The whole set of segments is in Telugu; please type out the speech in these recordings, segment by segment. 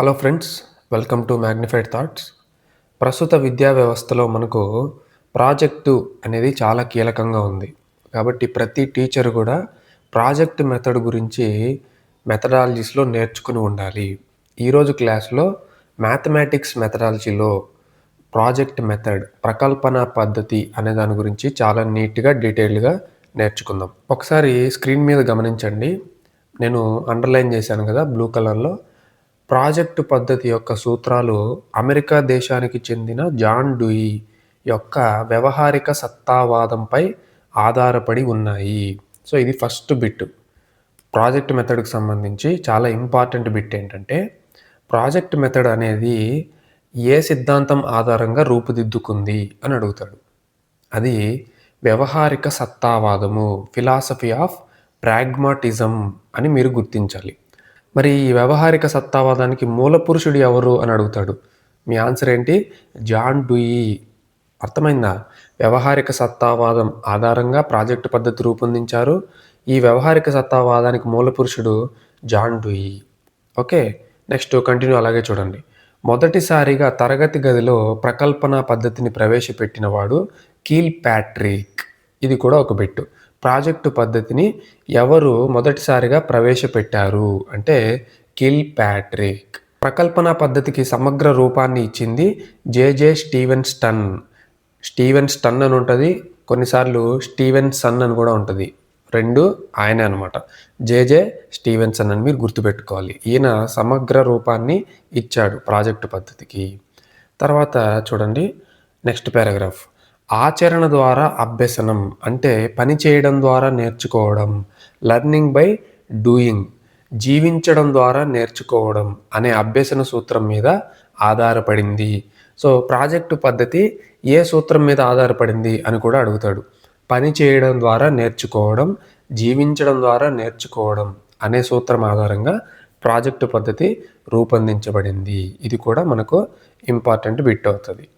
Hello friends welcome to magnified thoughts ప్రస్తుత విద్యా వ్యవస్థలో మనకు ప్రాజెక్టు అనేది చాలా కీలకంగా ఉంది. కాబట్టి ప్రతి టీచర్ కూడా ప్రాజెక్ట్ మెథడ్ గురించి మెథడాలజీస్లో నేర్చుకుని ఉండాలి. ఈరోజు క్లాస్లో మ్యాథమెటిక్స్ మెథడాలజీలో ప్రాజెక్ట్ మెథడ్ ప్రకల్పన పద్ధతి అనే దాని గురించి చాలా నీట్గా డీటెయిల్డ్గా నేర్చుకుందాం. ఒకసారి స్క్రీన్ మీద గమనించండి. నేను అండర్లైన్ చేశాను కదా బ్లూ కలర్లో ప్రాజెక్టు పద్ధతి యొక్క సూత్రాలు అమెరికా దేశానికి చెందిన జాన్ డూయి యొక్క వ్యవహారిక సత్తావాదంపై ఆధారపడి ఉన్నాయి. సో ఇది ఫస్ట్ బిట్. ప్రాజెక్ట్ మెథడ్కి సంబంధించి చాలా ఇంపార్టెంట్ బిట్ ఏంటంటే ప్రాజెక్ట్ మెథడ్ అనేది ఏ సిద్ధాంతం ఆధారంగా రూపుదిద్దుకుంది అని అడుగుతాడు. అది వ్యవహారిక సత్తావాదము ఫిలాసఫీ ఆఫ్ ప్రాగ్మాటిజం అని మీరు గుర్తించాలి. మరి ఈ వ్యవహారిక సత్తావాదానికి మూల పురుషుడు ఎవరు అని అడుగుతాడు. మీ ఆన్సర్ ఏంటి? John Dewey. అర్థమైందా? వ్యవహారిక సత్తావాదం ఆధారంగా ప్రాజెక్టు పద్ధతి రూపొందించారు. ఈ వ్యవహారిక సత్తావాదానికి మూల పురుషుడు John Dewey. Okay next continue అలాగే చూడండి. మొదటిసారిగా తరగతి గదిలో ప్రకల్పన పద్ధతిని ప్రవేశపెట్టినవాడు కీల్ ప్యాట్రిక్. ఇది కూడా ఒక బెట్టు. ప్రాజెక్టు పద్ధతిని ఎవరు మొదటిసారిగా ప్రవేశపెట్టారు? అంటే కిల్ ప్యాట్రిక్. ప్రకల్పన పద్ధతికి సమగ్ర రూపాన్ని ఇచ్చింది జేజే స్టీవెన్ స్టన్. స్టీవెన్ స్టన్ అని ఉంటుంది. కొన్నిసార్లు స్టీవెన్ సన్ అని కూడా ఉంటుంది. రెండు ఆయనే అనమాట. జేజే స్టీవెన్సన్ అని మీరు గుర్తుపెట్టుకోవాలి. ఈయన సమగ్ర రూపాన్ని ఇచ్చాడు ప్రాజెక్టు పద్ధతికి. తర్వాత చూడండి. Next paragraph. ఆచరణ ద్వారా అభ్యసనం అంటే పని చేయడం ద్వారా నేర్చుకోవడం లర్నింగ్ బై డూయింగ్ జీవించడం ద్వారా నేర్చుకోవడం అనే అభ్యసన సూత్రం మీద ఆధారపడింది. సో ప్రాజెక్టు పద్ధతి ఏ సూత్రం మీద ఆధారపడింది అని కూడా అడుగుతాడు. పని చేయడం ద్వారా నేర్చుకోవడం జీవించడం ద్వారా నేర్చుకోవడం అనే సూత్రం ఆధారంగా ప్రాజెక్టు పద్ధతి రూపొందించబడింది. ఇది కూడా మనకు ఇంపార్టెంట్ బిట్ అవుతుంది.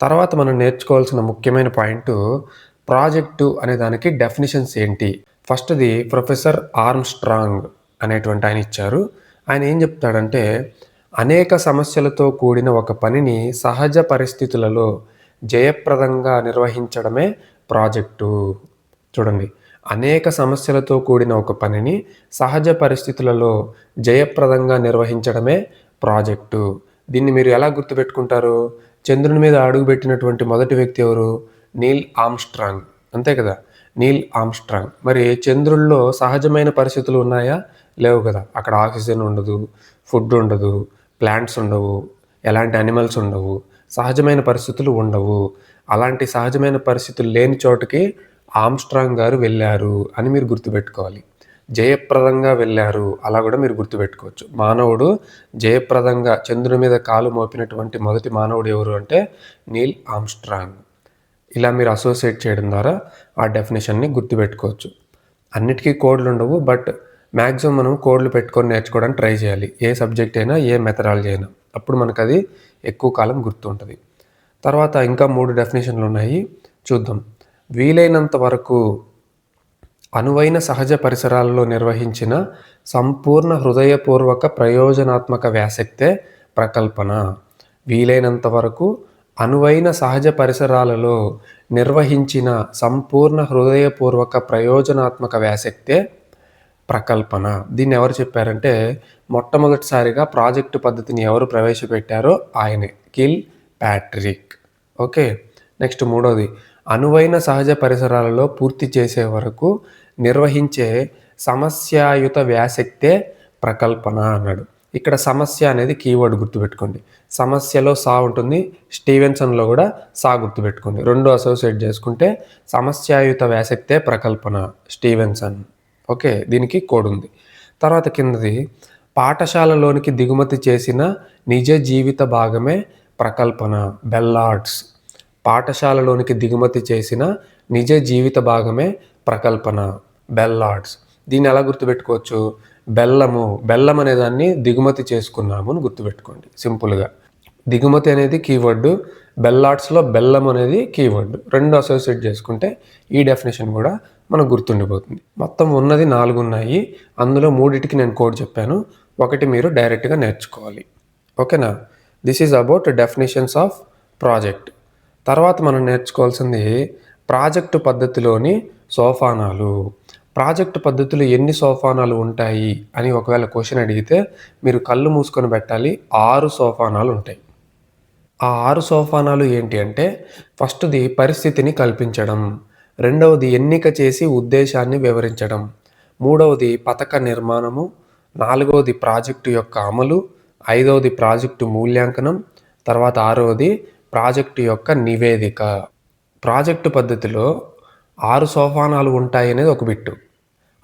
తర్వాత మనం నేర్చుకోవాల్సిన ముఖ్యమైన పాయింట్ ప్రాజెక్టు అనే దానికి డెఫినిషన్స్ ఏంటి? ఫస్ట్ది ప్రొఫెసర్ ఆర్మ్ స్ట్రాంగ్ అనేటువంటి ఆయన ఇచ్చారు. ఆయన ఏం చెప్తాడంటే అనేక సమస్యలతో కూడిన ఒక పనిని సహజ పరిస్థితులలో జయప్రదంగా నిర్వహించడమే ప్రాజెక్టు. చూడండి. అనేక సమస్యలతో కూడిన ఒక పనిని సహజ పరిస్థితులలో జయప్రదంగా నిర్వహించడమే ప్రాజెక్టు. దీన్ని మీరు ఎలా గుర్తుపెట్టుకుంటారు? చంద్రుని మీద అడుగుపెట్టినటువంటి మొదటి వ్యక్తి ఎవరు? నీల్ ఆమ్స్ట్రాంగ్ అంతే కదా? నీల్ ఆమ్స్ట్రాంగ్ మరి చంద్రుల్లో సహజమైన పరిస్థితులు ఉన్నాయా? లేవు కదా. అక్కడ ఆక్సిజన్ ఉండదు ఫుడ్ ఉండదు ప్లాంట్స్ ఉండవు ఎలాంటి అనిమల్స్ ఉండవు సహజమైన పరిస్థితులు ఉండవు. అలాంటి సహజమైన పరిస్థితులు లేని చోటకి ఆమ్స్ట్రాంగ్ గారు వెళ్ళారు అని మీరు గుర్తుపెట్టుకోవాలి. జయప్రదంగా వెళ్ళారు. అలా కూడా మీరు గుర్తుపెట్టుకోవచ్చు. మానవుడు జయప్రదంగా చంద్రుని మీద కాలు మోపినటువంటి మొదటి మానవుడు ఎవరు అంటే నీల్ ఆమ్స్ట్రాంగ్ ఇలా మీరు అసోసియేట్ చేయడం ద్వారా ఆ డెఫినేషన్ని గుర్తుపెట్టుకోవచ్చు. అన్నిటికీ కోడ్లు ఉండవు. బట్ మ్యాక్సిమం మనం కోడ్లు పెట్టుకొని నేర్చుకోవడానికి ట్రై చేయాలి. ఏ సబ్జెక్ట్ అయినా ఏ మెథడాలజీ అయినా. అప్పుడు మనకు అది ఎక్కువ కాలం గుర్తుంటుంది. తర్వాత ఇంకా మూడు డెఫినేషన్లు ఉన్నాయి. చూద్దాం. వీలైనంత వరకు అనువైన సహజ పరిసరాలలో నిర్వహించిన సంపూర్ణ హృదయపూర్వక ప్రయోజనాత్మక వ్యాసక్తే ప్రకల్పన. వీలైనంత వరకు అనువైన సహజ పరిసరాలలో నిర్వహించిన సంపూర్ణ హృదయపూర్వక ప్రయోజనాత్మక వ్యాసక్తే ప్రకల్పన. దీన్ని ఎవరు చెప్పారంటే మొట్టమొదటిసారిగా ప్రాజెక్టు పద్ధతిని ఎవరు ప్రవేశపెట్టారో ఆయనే కిల్ ప్యాట్రిక్. ఓకే నెక్స్ట్ మూడోది. అనువైన సహజ పరిసరాలలో పూర్తి చేసే వరకు నిర్వహించే సమస్యాయుత వ్యాసక్తే ప్రకల్పన అన్నాడు. ఇక్కడ సమస్య అనేది కీవర్డ్ గుర్తుపెట్టుకోండి. సమస్యలో సా ఉంటుంది స్టీవెన్సన్లో కూడా సా గుర్తుపెట్టుకోండి. రెండు అసోసియేట్ చేసుకుంటే సమస్యాయుత వ్యాసక్తే ప్రకల్పన స్టీవెన్సన్. ఓకే దీనికి కోడ్ ఉంది. తర్వాత కిందది పాఠశాలలోనికి దిగుమతి చేసిన నిజ జీవిత భాగమే ప్రకల్పన బెల్లార్ట్స్ పాఠశాలలోనికి దిగుమతి చేసిన నిజ జీవిత భాగమే ప్రకల్పన బెల్లార్డ్స్ దీన్ని ఎలా గుర్తుపెట్టుకోవచ్చు? బెల్లము బెల్లం అనే దాన్ని దిగుమతి చేసుకున్నాము అని గుర్తుపెట్టుకోండి సింపుల్గా. దిగుమతి అనేది కీవర్డ్ బెల్లార్డ్స్లో బెల్లం అనేది కీవర్డ్. రెండు అసోసియేట్ చేసుకుంటే ఈ డెఫినేషన్ కూడా మనకు గుర్తుండిపోతుంది. మొత్తం ఉన్నది నాలుగు ఉన్నాయి. అందులో మూడింటికి నేను కోడ్ చెప్పాను. ఒకటి మీరు డైరెక్ట్గా నేర్చుకోవాలి. ఓకేనా? This is about definitions of project తర్వాత మనం నేర్చుకోవాల్సింది ప్రాజెక్టు పద్ధతిలోని సోపానాలు ప్రాజెక్టు పద్ధతిలో ఎన్ని సోపానాలు ఉంటాయి అని ఒకవేళ క్వశ్చన్ అడిగితే మీరు కళ్ళు మూసుకొని పెట్టాలి. ఆరు సోపానాలు ఉంటాయి. ఆ ఆరు సోపానాలు ఏంటి అంటే ఫస్ట్ది పరిస్థితిని కల్పించడం. రెండవది ఎన్నిక చేసి ఉద్దేశాన్ని వివరించడం. మూడవది పథక నిర్మాణము. నాలుగవది ప్రాజెక్టు యొక్క అమలు. ఐదవది ప్రాజెక్టు మూల్యాంకనం. తర్వాత ఆరవది ప్రాజెక్టు యొక్క నివేదిక. ప్రాజెక్టు పద్ధతిలో ఆరు సోపానాలు ఉంటాయి అనేది ఒక బిట్టు.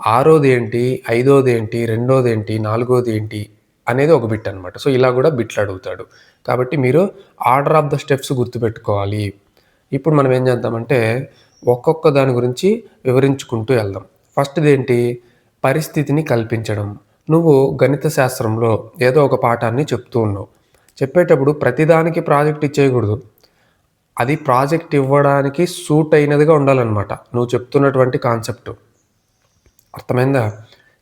ఆరోది ఏంటి ఐదోది ఏంటి రెండోది ఏంటి నాలుగోది ఏంటి అనేది ఒక బిట్ అనమాట సో ఇలా కూడా బిట్లు అడుగుతాడు. కాబట్టి మీరు ఆర్డర్ ఆఫ్ ద స్టెప్స్ గుర్తుపెట్టుకోవాలి. ఇప్పుడు మనం ఏం చేద్దామంటే ఒక్కొక్క దాని గురించి వివరించుకుంటూ వెళ్దాం. ఫస్ట్ది ఏంటి పరిస్థితిని కల్పించడం. నువ్వు గణిత శాస్త్రంలో ఏదో ఒక పాఠాన్ని చెప్తూ ఉన్నావు. చెప్పేటప్పుడు ప్రతిదానికి ప్రాజెక్ట్ ఇచ్చేయకూడదు. అది ప్రాజెక్ట్ ఇవ్వడానికి సూట్ అయినదిగా ఉండాలన్నమాట. నువ్వు చెప్తున్నటువంటి కాన్సెప్ట్. అర్థమైందా?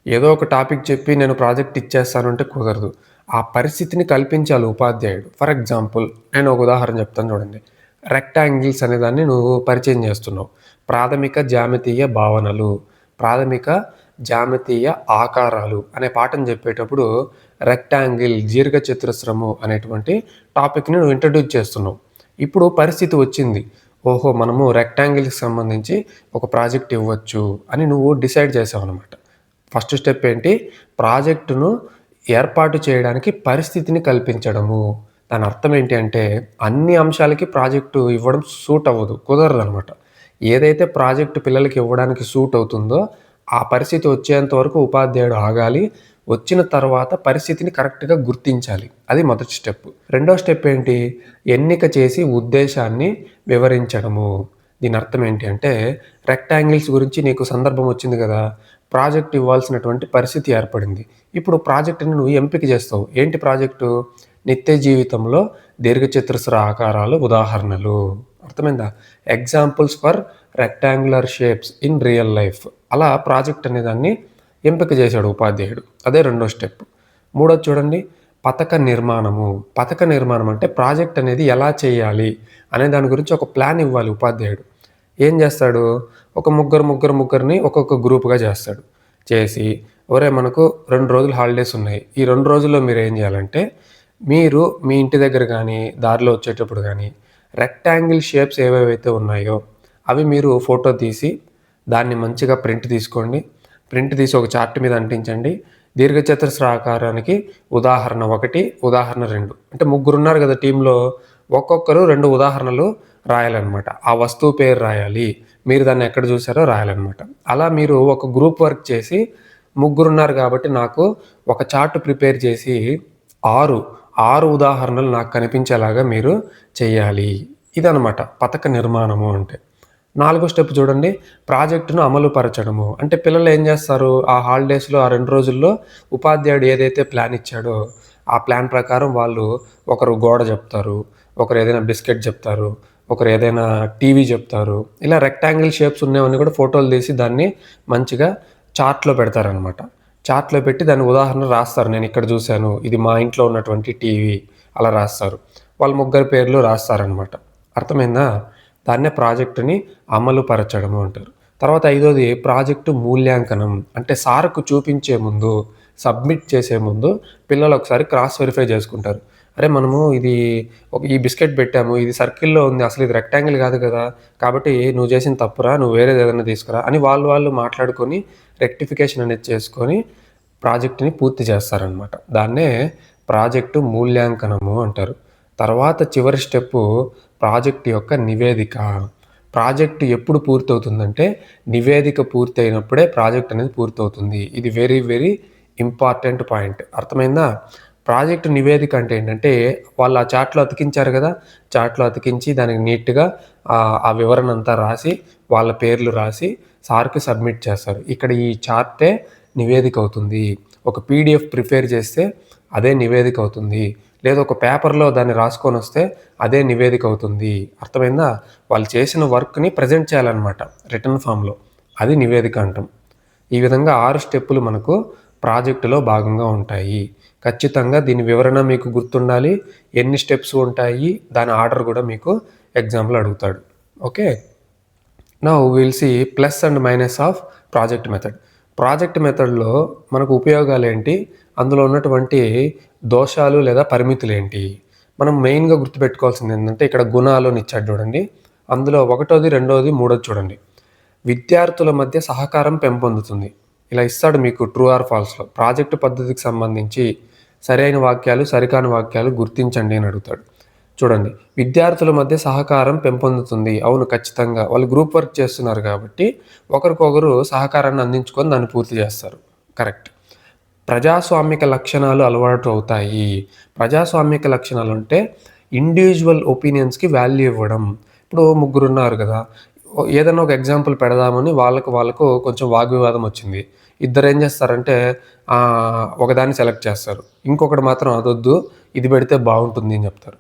ఏదో ఒక టాపిక్ చెప్పి నేను ప్రాజెక్ట్ ఇచ్చేస్తాను అంటే కుదరదు. ఆ పరిస్థితిని కల్పించాలి ఉపాధ్యాయుడు. ఫర్ ఎగ్జాంపుల్ నేను ఒక ఉదాహరణ చెప్తాను చూడండి. రెక్టాంగిల్స్ అనే దాన్ని నువ్వు పరిచయం చేస్తున్నావు. ప్రాథమిక జామితీయ భావనలు. ప్రాథమిక జామితీయ ఆకారాలు అనే పాఠం చెప్పేటప్పుడు రెక్టాంగిల్ దీర్ఘ చతురస్రము అనేటువంటి టాపిక్ని నువ్వు ఇంట్రడ్యూస్ చేస్తున్నావు. ఇప్పుడు పరిస్థితి వచ్చింది. ఓహో మనము రెక్టాంగిల్కి సంబంధించి ఒక ప్రాజెక్ట్ ఇవ్వచ్చు అని నువ్వు డిసైడ్ చేసావు అనమాట ఫస్ట్ స్టెప్ ఏంటి? ప్రాజెక్టును ఏర్పాటు చేయడానికి పరిస్థితిని కల్పించడము. దాని అర్థం ఏంటి అంటే అన్ని అంశాలకి ప్రాజెక్టు ఇవ్వడం సూట్ అవ్వదు కుదరదు అనమాట ఏదైతే ప్రాజెక్టు పిల్లలకి ఇవ్వడానికి సూట్ అవుతుందో ఆ పరిస్థితి వచ్చేంత వరకు ఉపాధ్యాయుడు ఆగాలి. వచ్చిన తర్వాత పరిస్థితిని కరెక్ట్గా గుర్తించాలి. అది మొదటి స్టెప్ రెండో స్టెప్ ఏంటి? ఎన్నిక చేసి ఉద్దేశాన్ని వివరించడము. దీని అర్థం ఏంటి అంటే రెక్టాంగిల్స్ గురించి నీకు సందర్భం వచ్చింది కదా? ప్రాజెక్ట్ ఇవ్వాల్సినటువంటి పరిస్థితి ఏర్పడింది. ఇప్పుడు ప్రాజెక్టుని నువ్వు ఎంపిక చేస్తావు. ఏంటి ప్రాజెక్టు? నిత్య జీవితంలో దీర్ఘచతురస్ర ఆకారాలు ఉదాహరణలు. అర్థమైందా? Examples for rectangular shapes in real life అలా ప్రాజెక్ట్ అనే దాన్ని ఎంపిక చేశాడు ఉపాధ్యాయుడు. అదే రెండో స్టెప్. మూడోది చూడండి పథక నిర్మాణము. పథక నిర్మాణం అంటే ప్రాజెక్ట్ అనేది ఎలా చేయాలి అనే దాని గురించి ఒక ప్లాన్ ఇవ్వాలి ఉపాధ్యాయుడు. ఏం చేస్తాడు? ఒక ముగ్గురు ముగ్గురు ముగ్గురిని ఒక్కొక్క గ్రూప్గా చేస్తాడు. చేసి ఒరే మనకు రెండు రోజులు హాలిడేస్ ఉన్నాయి. ఈ రెండు రోజుల్లో మీరు ఏం చేయాలంటే మీరు మీ ఇంటి దగ్గర కానీ దారిలో వచ్చేటప్పుడు కానీ రెక్టాంగిల్ షేప్స్ ఏవేవైతే ఉన్నాయో అవి మీరు ఫోటో తీసి దాన్ని మంచిగా ప్రింట్ తీసుకోండి. ప్రింట్ తీసి ఒక చార్ట్ మీద అంటించండి. దీర్ఘచతురస్ర ఆకారానికి ఉదాహరణ ఒకటి ఉదాహరణ రెండు. అంటే ముగ్గురు ఉన్నారు కదా టీంలో ఒక్కొక్కరు రెండు ఉదాహరణలు రాయాలన్నమాట. ఆ వస్తువు పేరు రాయాలి. మీరు దాన్ని ఎక్కడ చూసారో రాయాలన్నమాట. అలా మీరు ఒక గ్రూప్ వర్క్ చేసి ముగ్గురున్నారు కాబట్టి నాకు ఒక చార్ట్ ప్రిపేర్ చేసి ఆరు ఆరు ఉదాహరణలు నాకు కనిపించేలాగా మీరు చేయాలి. ఇదనమాట పథక నిర్మాణము అంటే. నాలుగో స్టెప్ చూడండి. ప్రాజెక్టును అమలు పరచడము అంటే పిల్లలు ఏం చేస్తారు? ఆ హాలిడేస్లో ఆ రెండు రోజుల్లో ఉపాధ్యాయుడు ఏదైతే ప్లాన్ ఇచ్చాడో ఆ ప్లాన్ ప్రకారం వాళ్ళు ఒకరు గోడ చెప్తారు ఒకరు ఏదైనా బిస్కెట్ చెప్తారు ఒకరు ఏదైనా టీవీ చెప్తారు. ఇలా రెక్టాంగిల్ షేప్స్ ఉన్నవన్నీ కూడా ఫోటోలు తీసి దాన్ని మంచిగా చార్ట్లో పెడతారనమాట. చార్ట్లో పెట్టి దాని ఉదాహరణ రాస్తారు. నేను ఇక్కడ చూశాను. ఇది మా ఇంట్లో ఉన్నటువంటి టీవీ. అలా రాస్తారు. వాళ్ళ ముగ్గురు పేర్లు రాస్తారనమాట. అర్థమైందా? దాన్నే ప్రాజెక్టుని అమలు పరచడము అంటారు. తర్వాత ఐదోది ప్రాజెక్టు మూల్యాంకనం. అంటే సార్కు చూపించే ముందు సబ్మిట్ చేసే ముందు పిల్లలు ఒకసారి క్రాస్ వెరిఫై చేసుకుంటారు. అరే మనము ఇది ఒక ఈ బిస్కెట్ పెట్టాము ఇది సర్కిల్లో ఉంది అసలు ఇది రెక్టాంగిల్ కాదు కదా కాబట్టి నువ్వు చేసిన తప్పురా నువ్వు వేరేది ఏదైనా తీసుకురా అని వాళ్ళు వాళ్ళు మాట్లాడుకొని రెక్టిఫికేషన్ అనేది చేసుకొని ప్రాజెక్టుని పూర్తి చేస్తారనమాట దాన్నే ప్రాజెక్టు మూల్యాంకనము అంటారు. తర్వాత చివరి స్టెప్పు ప్రాజెక్ట్ యొక్క నివేదిక. ప్రాజెక్టు ఎప్పుడు పూర్తవుతుందంటే నివేదిక పూర్తయినప్పుడే ప్రాజెక్ట్ అనేది పూర్తవుతుంది. ఇది వెరీ వెరీ ఇంపార్టెంట్ పాయింట్ అర్థమైందా? ప్రాజెక్టు నివేదిక అంటే ఏంటంటే వాళ్ళు ఆ చాట్లో అతికించారు కదా? చాట్లో అతికించి దానికి నీట్గా ఆ వివరణ అంతా రాసి వాళ్ళ పేర్లు రాసి సార్కి సబ్మిట్ చేస్తారు. ఇక్కడ ఈ చార్టే నివేదిక అవుతుంది. ఒక పీడిఎఫ్ ప్రిపేర్ చేస్తే అదే నివేదిక అవుతుంది. లేదా ఒక పేపర్లో దాన్ని రాసుకొని వస్తే అదే నివేదిక అవుతుంది. అర్థమైందా? వాళ్ళు చేసిన వర్క్ని ప్రజెంట్ చేయాలన్నమాట రిటర్న్ ఫామ్లో. అది నివేదిక అంటాం. ఈ విధంగా ఆరు స్టెప్పులు మనకు ప్రాజెక్టులో భాగంగా ఉంటాయి. ఖచ్చితంగా దీని వివరణ మీకు గుర్తుండాలి. ఎన్ని స్టెప్స్ ఉంటాయి? దాని ఆర్డర్ కూడా మీకు ఎగ్జామ్లో అడుగుతాడు. ఓకే? నా will see plus and minus of project method. Project మెథడ్లో మనకు ఉపయోగాలు ఏంటి? అందులో ఉన్నటువంటి దోషాలు లేదా పరిమితులు ఏంటి మనం మెయిన్గా గుర్తుపెట్టుకోవాల్సింది ఏంటంటే ఇక్కడ గుణాలు ఇచ్చాడు చూడండి. అందులో ఒకటోది రెండోది మూడోది చూడండి. విద్యార్థుల మధ్య సహకారం పెంపొందుతుంది. ఇలా ఇస్తాడు మీకు ట్రూ ఆర్ ఫాల్స్లో ప్రాజెక్టు పద్ధతికి సంబంధించి సరైన వాక్యాలు సరికాని వాక్యాలు గుర్తించండి అని అడుగుతాడు. చూడండి. విద్యార్థుల మధ్య సహకారం పెంపొందుతుంది. అవును ఖచ్చితంగా. వాళ్ళు గ్రూప్ వర్క్ చేస్తున్నారు కాబట్టి ఒకరికొకరు సహకారాన్ని అందించుకొని దాన్ని పూర్తి చేస్తారు. కరెక్ట్. ప్రజాస్వామిక లక్షణాలు అలవాటు అవుతాయి. ప్రజాస్వామిక లక్షణాలు అంటే ఇండివిజువల్ ఒపీనియన్స్కి వాల్యూ ఇవ్వడం. ఇప్పుడు ముగ్గురు ఉన్నారు కదా. ఏదైనా ఒక ఎగ్జాంపుల్ పెడదామని వాళ్ళకు వాళ్ళకు కొంచెం వాగ్వివాదం వచ్చింది. ఇద్దరు ఏం చేస్తారంటే ఒకదాన్ని సెలెక్ట్ చేస్తారు. ఇంకొకటి మాత్రం అదొద్దు ఇది పెడితే బాగుంటుంది అని చెప్తారు.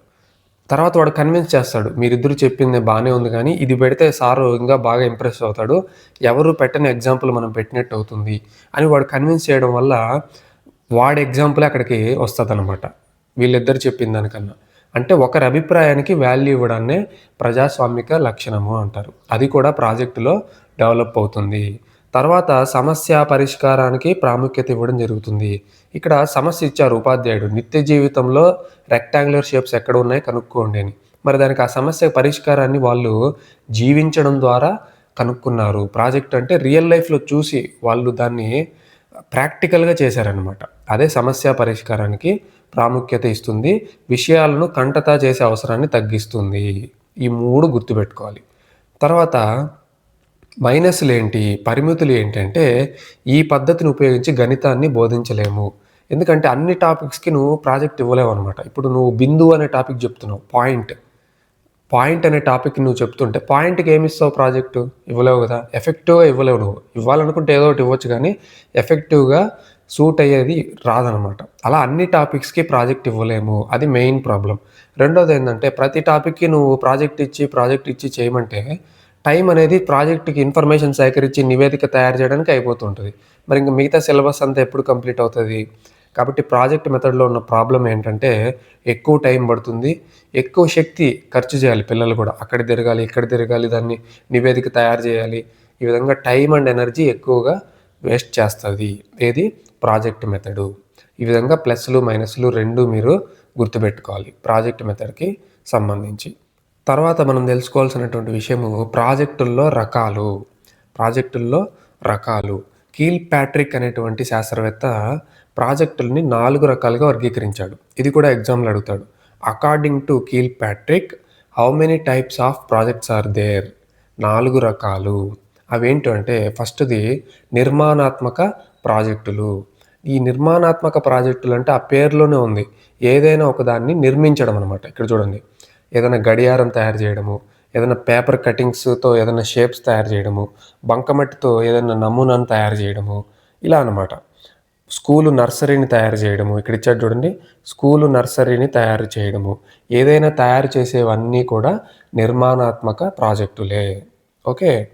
తర్వాత వాడు కన్విన్స్ చేస్తాడు మీరిద్దరు చెప్పింది బాగానే ఉంది కానీ ఇది పెడితే సారు ఇంకా బాగా ఇంప్రెస్ అవుతాడు ఎవరు పెట్టని ఎగ్జాంపుల్ మనం పెట్టినట్టు అవుతుంది అని వాడు కన్విన్స్ చేయడం వల్ల వాడి ఎగ్జాంపుల్ అక్కడికి వస్తుంది అనమాట వీళ్ళిద్దరు చెప్పిన దానికన్నా. అంటే ఒకరి అభిప్రాయానికి వాల్యూ ఇవ్వడాన్నే ప్రజాస్వామిక లక్షణము అంటారు. అది కూడా ప్రాజెక్టులో డెవలప్ అవుతుంది. తర్వాత సమస్య పరిష్కారానికి ప్రాముఖ్యత ఇవ్వడం జరుగుతుంది. ఇక్కడ సమస్య ఇచ్చారు ఉపాధ్యాయుడు. నిత్య జీవితంలో రెక్టాంగులర్ షేప్స్ ఎక్కడ ఉన్నాయి కనుక్కోండి అని. మరి దానికి ఆ సమస్య పరిష్కారాన్ని వాళ్ళు జీవించడం ద్వారా కనుక్కున్నారు. ప్రాజెక్ట్ అంటే రియల్ లైఫ్లో చూసి వాళ్ళు దాన్ని ప్రాక్టికల్గా చేశారనమాట అదే సమస్య పరిష్కారానికి ప్రాముఖ్యత ఇస్తుంది. విషయాలను కంటతా చేసే అవసరాన్ని తగ్గిస్తుంది. ఈ మూడు గుర్తుపెట్టుకోవాలి. తర్వాత మైనస్లు ఏంటి పరిమితులు ఏంటంటే ఈ పద్ధతిని ఉపయోగించి గణితాన్ని బోధించలేము. ఎందుకంటే అన్ని టాపిక్స్కి నువ్వు ప్రాజెక్ట్ ఇవ్వలేవు అనమాట ఇప్పుడు నువ్వు బిందు అనే టాపిక్ చెప్తున్నావు పాయింట్. పాయింట్ అనే టాపిక్ నువ్వు చెప్తుంటే పాయింట్కి ఏమి ఇస్తావు ప్రాజెక్టు? ఇవ్వలేవు కదా. ఎఫెక్టివ్గా ఇవ్వలేవు నువ్వు. ఇవ్వాలనుకుంటే ఏదో ఒకటి ఇవ్వచ్చు కానీ ఎఫెక్టివ్గా సూట్ అయ్యేది రాదనమాట. అలా అన్ని టాపిక్స్కి ప్రాజెక్ట్ ఇవ్వలేము. అది మెయిన్ ప్రాబ్లం రెండోది ఏంటంటే ప్రతి టాపిక్కి నువ్వు ప్రాజెక్ట్ ఇచ్చి ప్రాజెక్ట్ ఇచ్చి చేయమంటే టైం అనేది ప్రాజెక్ట్కి ఇన్ఫర్మేషన్ సేకరించి నివేదిక తయారు చేయడానికి అయిపోతుంటుంది. మరి ఇంకా మిగతా సిలబస్ అంతా ఎప్పుడు కంప్లీట్ అవుతుంది? కాబట్టి ప్రాజెక్ట్ మెథడ్లో ఉన్న ప్రాబ్లం ఏంటంటే ఎక్కువ టైం పడుతుంది. ఎక్కువ శక్తి ఖర్చు చేయాలి పిల్లలు కూడా. అక్కడ తిరగాలి ఇక్కడ తిరగాలి దాన్ని నివేదిక తయారు చేయాలి. ఈ విధంగా టైం అండ్ ఎనర్జీ ఎక్కువగా వేస్ట్ చేస్తుంది. ఏది? Project method. ఈ విధంగా ప్లస్లు మైనస్లు రెండు మీరు గుర్తుపెట్టుకోవాలి. ప్రాజెక్ట్ మెథడ్కి సంబంధించి. తర్వాత మనం తెలుసుకోవాల్సినటువంటి విషయము ప్రాజెక్టుల్లో రకాలు. ప్రాజెక్టుల్లో రకాలు. కీల్ ప్యాట్రిక్ అనేటువంటి శాస్త్రవేత్త ప్రాజెక్టుల్ని నాలుగు రకాలుగా వర్గీకరించాడు. ఇది కూడా ఎగ్జామ్లో అడుగుతాడు. According to Kilpatrick how many types of projects are there నాలుగు రకాలు. అవేంటంటే ఫస్ట్ది నిర్మాణాత్మక ప్రాజెక్టులు. ఈ నిర్మాణాత్మక ప్రాజెక్టులు అంటే ఆ పేర్లోనే ఉంది. ఏదైనా ఒకదాన్ని నిర్మించడం అనమాట ఇక్కడ చూడండి. ఏదైనా గడియారం తయారు చేయడము ఏదైనా పేపర్ కటింగ్స్తో ఏదైనా షేప్స్ తయారు చేయడము బంకమట్టితో ఏదైనా నమూనాను తయారు చేయడము ఇలా అనమాట స్కూలు నర్సరీని తయారు చేయడము ఇక్కడ ఇచ్చాడు చూడండి స్కూలు నర్సరీని తయారు చేయడము ఏదైనా తయారు చేసేవన్నీ కూడా నిర్మాణాత్మక ప్రాజెక్టులే. ఓకే?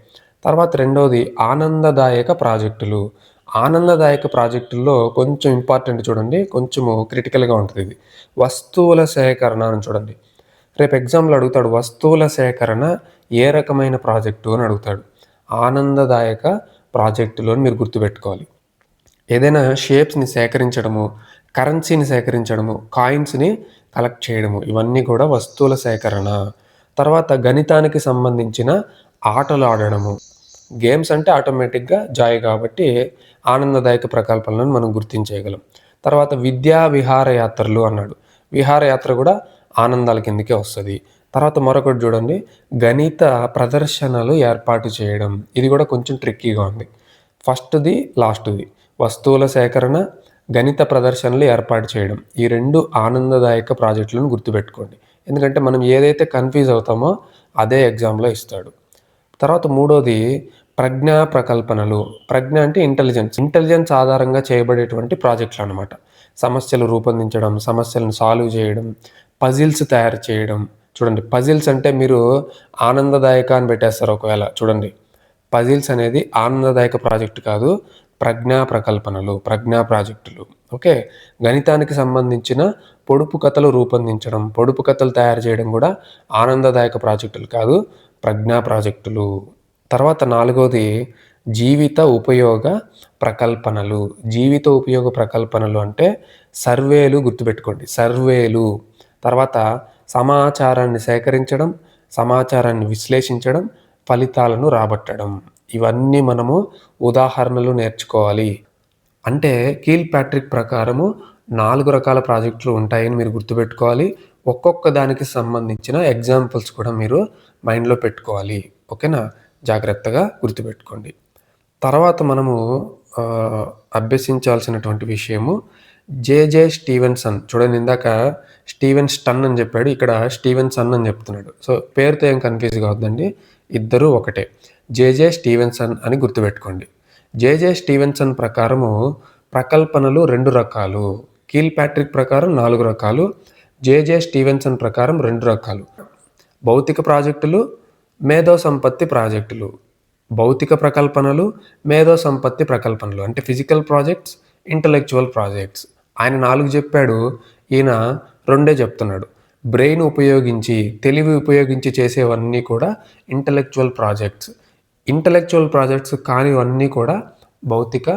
తర్వాత రెండవది ఆనందదాయక ప్రాజెక్టులు. ఆనందదాయక ప్రాజెక్టుల్లో కొంచెం ఇంపార్టెంట్ చూడండి కొంచెము క్రిటికల్గా ఉంటుంది ఇది. వస్తువుల సేకరణ అని చూడండి. రేపు ఎగ్జామ్లో అడుగుతాడు వస్తువుల సేకరణ ఏ రకమైన ప్రాజెక్టు అని అడుగుతాడు. ఆనందదాయక ప్రాజెక్టులో మీరు గుర్తుపెట్టుకోవాలి. ఏదైనా షేప్స్ని సేకరించడము కరెన్సీని సేకరించడము కాయిన్స్ని కలెక్ట్ చేయడము ఇవన్నీ కూడా వస్తువుల సేకరణ. తర్వాత గణితానికి సంబంధించిన ఆటలు ఆడడము. గేమ్స్ అంటే ఆటోమేటిక్గా జాయ్ కాబట్టి ఆనందదాయక ప్రకల్పనలను మనం గుర్తించేయగలం. తర్వాత విద్యా విహారయాత్రలు అన్నాడు. విహారయాత్ర కూడా ఆనందాల కిందకే వస్తుంది. తర్వాత మరొకటి చూడండి. గణిత ప్రదర్శనలు ఏర్పాటు చేయడం. ఇది కూడా కొంచెం ట్రిక్కీగా ఉంది. ఫస్ట్ది లాస్ట్ది. వస్తువుల సేకరణ గణిత ప్రదర్శనలు ఏర్పాటు చేయడం. ఈ రెండు ఆనందదాయక ప్రాజెక్టులను గుర్తుపెట్టుకోండి. ఎందుకంటే మనం ఏదైతే కన్ఫ్యూజ్ అవుతామో అదే ఎగ్జామ్లో ఇస్తాడు. తర్వాత మూడోది ప్రజ్ఞా ప్రకల్పనలు. ప్రజ్ఞ అంటే ఇంటెలిజెన్స్. ఇంటెలిజెన్స్ ఆధారంగా చేయబడేటువంటి ప్రాజెక్టులు అనమాట సమస్యలు రూపొందించడం సమస్యలను సాల్వ్ చేయడం పజిల్స్ తయారు చేయడం. చూడండి పజిల్స్ అంటే మీరు ఆనందదాయక అని పెట్టేస్తారు ఒకవేళ. చూడండి పజిల్స్ అనేది ఆనందదాయక ప్రాజెక్ట్ కాదు ప్రజ్ఞా ప్రకల్పనలు ప్రజ్ఞా ప్రాజెక్టులు ఓకే? గణితానికి సంబంధించిన పొడుపు కథలు రూపొందించడం పొడుపు కథలు తయారు చేయడం కూడా ఆనందదాయక ప్రాజెక్టులు కాదు ప్రజ్ఞా ప్రాజెక్టులు తర్వాత నాలుగోది జీవిత ఉపయోగ ప్రకల్పనలు. జీవిత ఉపయోగ ప్రకల్పనలు అంటే సర్వేలు గుర్తుపెట్టుకోండి. సర్వేలు. తర్వాత సమాచారాన్ని సేకరించడం సమాచారాన్ని విశ్లేషించడం ఫలితాలను రాబట్టడం. ఇవన్నీ మనము ఉదాహరణలు నేర్చుకోవాలి. అంటే కీల్ ప్యాట్రిక్ ప్రకారము నాలుగు రకాల ప్రాజెక్టులు ఉంటాయని మీరు గుర్తుపెట్టుకోవాలి. ఒక్కొక్క దానికి సంబంధించిన ఎగ్జాంపుల్స్ కూడా మీరు మైండ్లో పెట్టుకోవాలి. ఓకేనా? జాగ్రత్తగా గుర్తుపెట్టుకోండి. తర్వాత మనము అభ్యసించాల్సినటువంటి విషయము జేజే స్టీవెన్సన్. చూడండి ఇందాక స్టీవెన్ స్టన్ అని చెప్పాడు ఇక్కడ స్టీవెన్ సన్ అని చెప్తున్నాడు. సో పేరుతో ఏం కన్ఫ్యూజ్ కావద్దండి ఇద్దరు ఒకటే. జేజే స్టీవెన్సన్ అని గుర్తుపెట్టుకోండి. జేజే స్టీవెన్సన్ ప్రకారము ప్రకల్పనలు రెండు రకాలు. కీల్ ప్యాట్రిక్ ప్రకారం నాలుగు రకాలు జేజే స్టీవెన్సన్ ప్రకారం రెండు రకాలు. భౌతిక ప్రాజెక్టులు మేధో సంపత్తి ప్రాజెక్టులు. భౌతిక ప్రకల్పనలు మేధో సంపత్తి ప్రకల్పనలు అంటే ఫిజికల్ ప్రాజెక్ట్స్ ఇంటలెక్చువల్ ప్రాజెక్ట్స్. ఆయన నాలుగు చెప్పాడు ఈయన రెండే చెప్తున్నాడు. బ్రెయిన్ ఉపయోగించి తెలివి ఉపయోగించి చేసేవన్నీ కూడా ఇంటలెక్చువల్ ప్రాజెక్ట్స్. ఇంటలెక్చువల్ ప్రాజెక్ట్స్ కానివన్నీ కూడా భౌతిక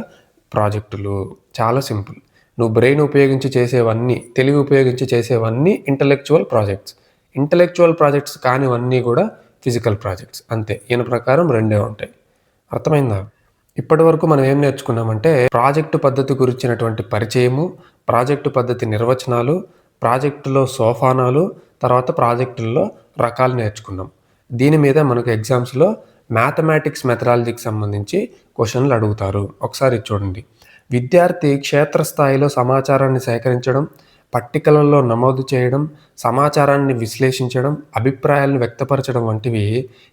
ప్రాజెక్టులు. చాలా సింపుల్. నువ్వు బ్రెయిన్ ఉపయోగించి చేసేవన్నీ తెలివి ఉపయోగించి చేసేవన్నీ ఇంటలెక్చువల్ ప్రాజెక్ట్స్. ఇంటలెక్చువల్ ప్రాజెక్ట్స్ కానివన్నీ కూడా ఫిజికల్ ప్రాజెక్ట్స్. అంతే. ఈయన ప్రకారం రెండే ఉంటాయి. అర్థమైందా? ఇప్పటి వరకు మనం ఏం నేర్చుకున్నామంటే ప్రాజెక్టు పద్ధతి గురించినటువంటి పరిచయము ప్రాజెక్టు పద్ధతి నిర్వచనాలు ప్రాజెక్టులో సోఫానాలు తర్వాత ప్రాజెక్టుల్లో రకాలు నేర్చుకున్నాం. దీని మీద మనకు ఎగ్జామ్స్లో మ్యాథమెటిక్స్ మెథడాలజీకి సంబంధించి క్వశ్చన్లు అడుగుతారు. ఒకసారి చూడండి. విద్యార్థి క్షేత్రస్థాయిలో సమాచారాన్ని సేకరించడం పట్టికలలో నమోదు చేయడం సమాచారాన్ని విశ్లేషించడం అభిప్రాయాలను వ్యక్తపరచడం వంటివి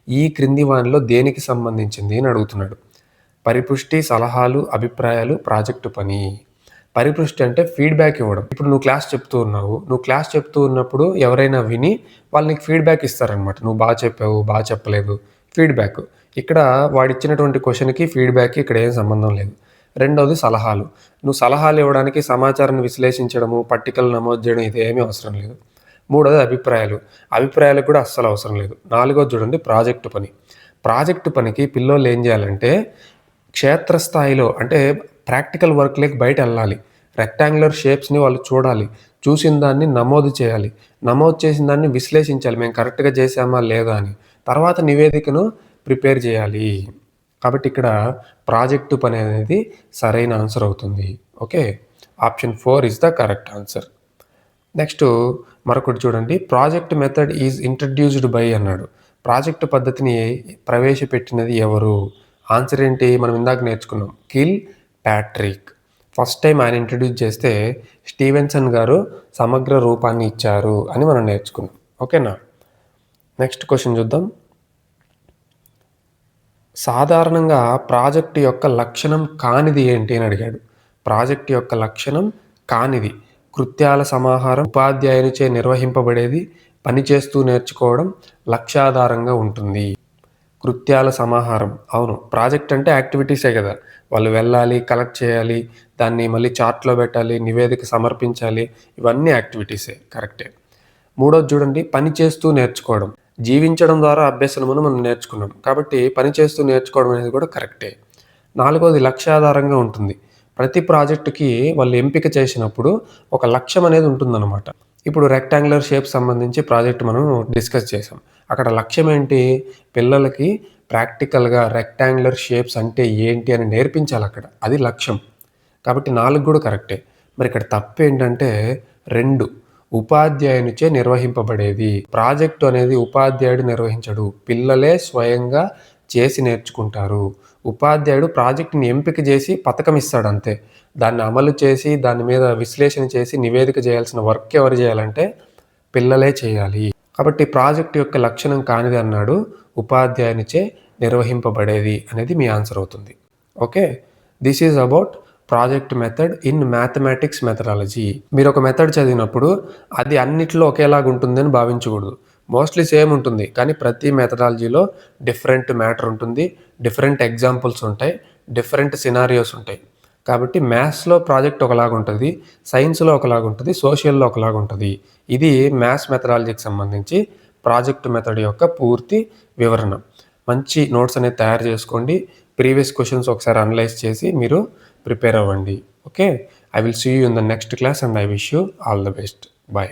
ఈ క్రింది వానిలో దేనికి సంబంధించింది అని అడుగుతున్నాడు. పరిపుష్టి సలహాలు అభిప్రాయాలు ప్రాజెక్టు పని. పరిపుష్టి అంటే ఫీడ్బ్యాక్ ఇవ్వడం. ఇప్పుడు నువ్వు క్లాస్ చెప్తూ ఉన్నావు. నువ్వు క్లాస్ చెప్తూ ఉన్నప్పుడు ఎవరైనా విని వాళ్ళు నీకు ఫీడ్బ్యాక్ ఇస్తారనమాట నువ్వు బాగా చెప్పావు బాగా చెప్పలేదు. ఫీడ్బ్యాక్. ఇక్కడ వాడిచ్చినటువంటి క్వశ్చన్కి ఫీడ్బ్యాక్కి ఇక్కడ ఏం సంబంధం లేదు. రెండవది సలహాలు. నువ్వు సలహాలు ఇవ్వడానికి సమాచారాన్ని విశ్లేషించడము పట్టికలు నమోదు చేయడం ఇది ఏమీ అవసరం లేదు. మూడవది అభిప్రాయాలు. అభిప్రాయాలకు కూడా అస్సలు అవసరం లేదు. నాలుగోది చూడండి ప్రాజెక్టు పని. ప్రాజెక్టు పనికి పిల్లోళ్ళు ఏం చేయాలంటే క్షేత్రస్థాయిలో అంటే ప్రాక్టికల్ వర్క్లోకి బయట వెళ్ళాలి. రెక్టాంగులర్ షేప్స్ని వాళ్ళు చూడాలి. చూసిన దాన్ని నమోదు చేయాలి. నమోదు చేసిన దాన్ని విశ్లేషించాలి. మేము కరెక్ట్గా చేసామా లేదా అని. తర్వాత నివేదికను ప్రిపేర్ చేయాలి. కాబట్టి ఇక్కడ ప్రాజెక్టు పని అనేది సరైన ఆన్సర్ అవుతుంది. Okay? Option four is the correct answer. Next మరొకటి చూడండి. Project method is introduced by అన్నాడు. ప్రాజెక్ట్ పద్ధతిని ప్రవేశపెట్టినది ఎవరు? ఆన్సర్ ఏంటి? మనం ఇందాక నేర్చుకున్నాం. Kilpatrick. ఫస్ట్ టైం ఆయన ఇంట్రడ్యూస్ చేస్తే స్టీవెన్సన్ గారు సమగ్ర రూపాన్ని ఇచ్చారు అని మనం నేర్చుకున్నాం. ఓకేనా? నెక్స్ట్ క్వశ్చన్ చూద్దాం. సాధారణంగా ప్రాజెక్టు యొక్క లక్షణం కానిది ఏంటి అని అడిగాడు. ప్రాజెక్టు యొక్క లక్షణం కానిది. కృత్యాల సమాహారం ఉపాధ్యాయునిచే నిర్వహింపబడేది పనిచేస్తూ నేర్చుకోవడం లక్ష్యాధారంగా ఉంటుంది. కృత్యాల సమాహారం. అవును ప్రాజెక్ట్ అంటే యాక్టివిటీసే కదా. వాళ్ళు వెళ్ళాలి కలెక్ట్ చేయాలి దాన్ని మళ్ళీ చార్ట్లో పెట్టాలి నివేదిక సమర్పించాలి ఇవన్నీ యాక్టివిటీసే కరెక్టే. మూడోది చూడండి పని చేస్తూ నేర్చుకోవడం. జీవించడం ద్వారా అభ్యసనమును మనం నేర్చుకున్నాం. కాబట్టి పని చేస్తూ నేర్చుకోవడం అనేది కూడా కరెక్టే. నాలుగోది లక్ష్యాధారంగా ఉంటుంది. ప్రతి ప్రాజెక్టుకి వాళ్ళు ఎంపిక చేసినప్పుడు ఒక లక్ష్యం అనేది ఉంటుందన్నమాట. ఇప్పుడు రెక్టాంగులర్ షేప్ సంబంధించి ప్రాజెక్ట్ మనం డిస్కస్ చేసాం అక్కడ లక్ష్యం ఏంటి? పిల్లలకి ప్రాక్టికల్గా రెక్టాంగులర్ షేప్స్ అంటే ఏంటి అని నేర్పించాలి అక్కడ. అది లక్ష్యం. కాబట్టి నాలుగు కూడా కరెక్టే. మరి ఇక్కడ తప్పు ఏంటంటే రెండు. ఉపాధ్యాయునిచే నిర్వహింపబడేది. ప్రాజెక్టు అనేది ఉపాధ్యాయుడు నిర్వహించడు. పిల్లలే స్వయంగా చేసి నేర్చుకుంటారు. ఉపాధ్యాయుడు ప్రాజెక్ట్ని ఎంపిక చేసి పథకం ఇస్తాడు అంతే దాన్ని అమలు చేసి దాని మీద విశ్లేషణ చేసి నివేదిక చేయాల్సిన వర్క్ ఎవరు చేయాలంటే పిల్లలే చేయాలి. కాబట్టి ప్రాజెక్ట్ యొక్క లక్షణం కానిది అన్నాడు ఉపాధ్యాయునిచే నిర్వహింపబడేది అనేది మీ ఆన్సర్ అవుతుంది. Okay? This is about project method in mathematics methodology. మీరు ఒక మెథడ్ చదివినప్పుడు అది అన్నిట్లో ఒకేలాగా ఉంటుందని భావించకూడదు. మోస్ట్లీ సేమ్ ఉంటుంది కానీ ప్రతి మెథడాలజీలో డిఫరెంట్ మ్యాటర్ ఉంటుంది డిఫరెంట్ ఎగ్జాంపుల్స్ ఉంటాయి డిఫరెంట్ సినారియోస్ ఉంటాయి. కాబట్టి మ్యాథ్స్లో ప్రాజెక్ట్ ఒకలాగా ఉంటుంది సైన్స్లో ఒకలాగా ఉంటుంది సోషల్లో ఒకలాగా ఉంటుంది. ఇది మ్యాథ్స్ మెథడాలజీకి సంబంధించి ప్రాజెక్ట్ మెథడ్ యొక్క పూర్తి వివరణ. మంచి నోట్స్ అనేది తయారు చేసుకోండి. ప్రీవియస్ క్వశ్చన్స్ ఒకసారి అనలైజ్ చేసి మీరు ప్రిపేర్ అవ్వండి. Okay I will see you in the next class and I wish you all the best bye